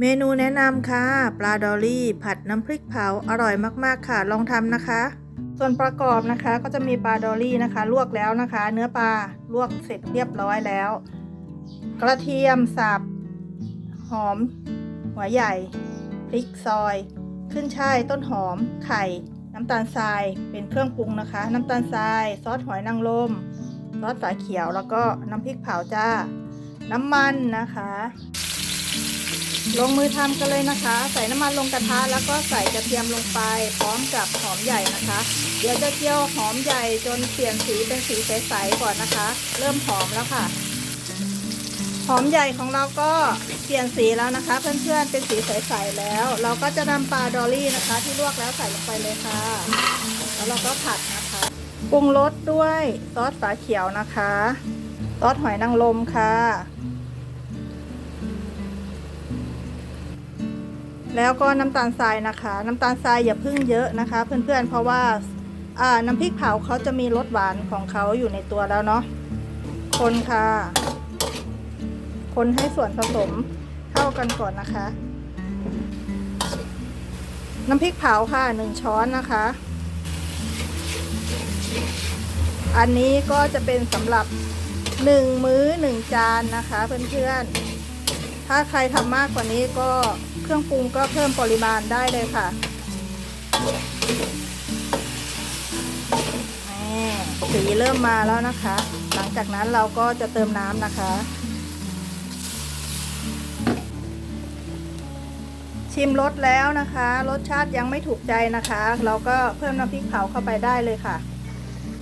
เมนูแนะนำค่ะ ปลาดอลลี่ ผัดน้ำพริกเผาอร่อยมากๆค่ะ ลองทำนะคะ ส่วนประกอบนะคะก็จะมีปลาดอลลี่นะคะ ลวกแล้วนะคะ เนื้อปลาลวกเสร็จเรียบร้อยแล้ว กระเทียมสับหอม หัวใหญ่ พริกซอย ขึ้นช่ายต้นหอม ไข่ น้ำตาลทรายเป็นเครื่องปรุงนะคะ น้ำตาลทราย ซอสหอยนางรมซอสฝาเขียวแล้วก็น้ำพริกเผาจ้า น้ำมันนะคะ ลงมือทำกันเลยนะคะ ใส่น้ำมันลงกระทะแล้วก็ใส่กระเทียมลงไป พร้อมกับหอมใหญ่นะคะ เดี๋ยวจะเจียวหอมใหญ่จนเปลี่ยนสีเป็นสีใสๆก่อนนะคะ เริ่มหอมแล้วค่ะหอมใหญ่ของเราก็เปลี่ยนสีแล้วนะคะ เพื่อนๆเป็นสีใสๆแล้ว เราก็จะนำปลาดอลลี่นะคะ ที่ลวกแล้วใส่ลงไปเลยค่ะ แล้วเราก็ผัดนะคะปรุงรสด้วยซอสฝาเขียวนะคะ ซอสหอยนางรมค่ะ แล้วก็น้ำตาลทรายนะคะ น้ำตาลทรายอย่าพึ่งเยอะนะคะ เพื่อนๆ เพราะว่าอ่าน้ำพริกเผาเขาจะมีรสหวานของเขาอยู่ในตัวแล้วเนาะคนค่ะ คนให้ส่วนผสมเข้ากันก่อนนะคะ น้ำพริกเผาค่ะหนึ่งช้อนนะคะ อันนี้ก็จะเป็นสำหรับหนึ่งมื้อหนึ่งจานนะคะ เพื่อนๆ ถ้าใครทำมากกว่านี้ก็เครื่องปรุงก็เพิ่มปริมาณได้เลยค่ะสีเริ่มมาแล้วนะคะ หลังจากนั้นเราก็จะเติมน้ำนะคะ ชิมรสแล้วนะคะ รสชาติยังไม่ถูกใจนะคะ เราก็เพิ่มน้ำพริกเผาเข้าไปได้เลยค่ะ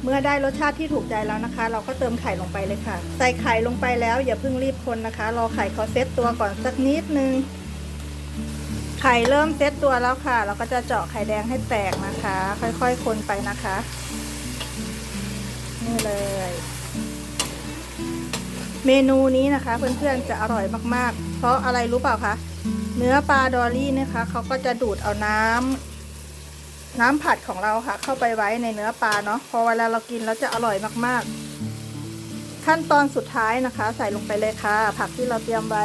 เมื่อได้รสชาติที่ถูกใจแล้วนะคะ เราก็เติมไข่ลงไปเลยค่ะ ใส่ไข่ลงไปแล้วอย่าเพิ่งรีบคนนะคะ รอไข่เขาเซตตัวก่อนสักนิดนึง ไข่เริ่มเซตตัวแล้วค่ะ เราก็จะเจาะไข่แดงให้แตกนะคะ ค่อยๆคนไปนะคะ นี่เลย เมนูนี้นะคะ เพื่อนๆจะอร่อยมากๆ เพราะอะไรรู้เปล่าคะเนื้อปลาดอลลี่นะคะเขาก็จะดูดเอาน้ำ น้ำผัดของเราค่ะ เข้าไปไว้ในเนื้อปลาเนาะพอเวลาเรากินแล้วจะอร่อยมากๆ ขั้นตอนสุดท้ายนะคะ ใส่ลงไปเลยค่ะ ผักที่เราเตรียมไว้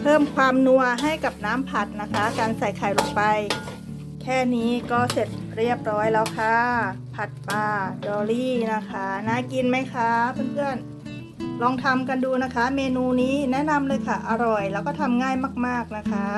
เพิ่มความนัวให้กับน้ำผัดนะคะ การใส่ไข่ลงไป แค่นี้ก็เสร็จเรียบร้อยแล้วค่ะ ผัดปลาดอลลี่นะคะ น่ากินไหมคะเพื่อนๆ ลองทำกันดูนะคะ เมนูนี้แนะนำเลยค่ะ อร่อยแล้วก็ทำง่ายมากๆนะคะ